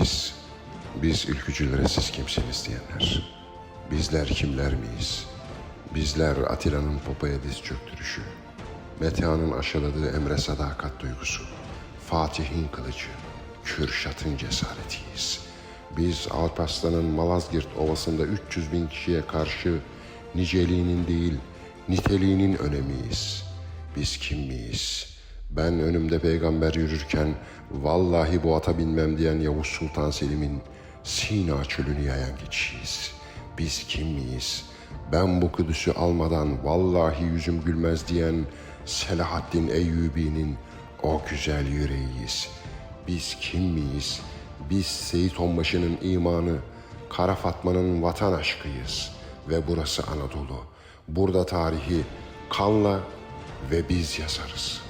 Biz, biz ülkücülere siz kimsiniz diyenler. Bizler kimler miyiz? Bizler Atilla'nın Popa'ya diz çöktürüşü, Metehan'ın aşıladığı emre sadakat duygusu, Fatih'in kılıcı, Kürşat'ın cesaretiyiz. Biz Alparslan'ın Malazgirt Ovası'nda 300 bin kişiye karşı niceliğinin değil, niteliğinin önemiyiz. Biz kim miyiz? Ben önümde peygamber yürürken vallahi bu ata binmem diyen Yavuz Sultan Selim'in Sina çölünü yayan geçişiyiz. Biz kim miyiz? Ben bu Kudüs'ü almadan vallahi yüzüm gülmez diyen Selahaddin Eyyubi'nin o güzel yüreğiyiz. Biz kim miyiz? Biz Seyit Onbaşı'nın imanı, Kara Fatma'nın vatan aşkıyız. Ve burası Anadolu. Burada tarihi kanla ve biz yazarız.''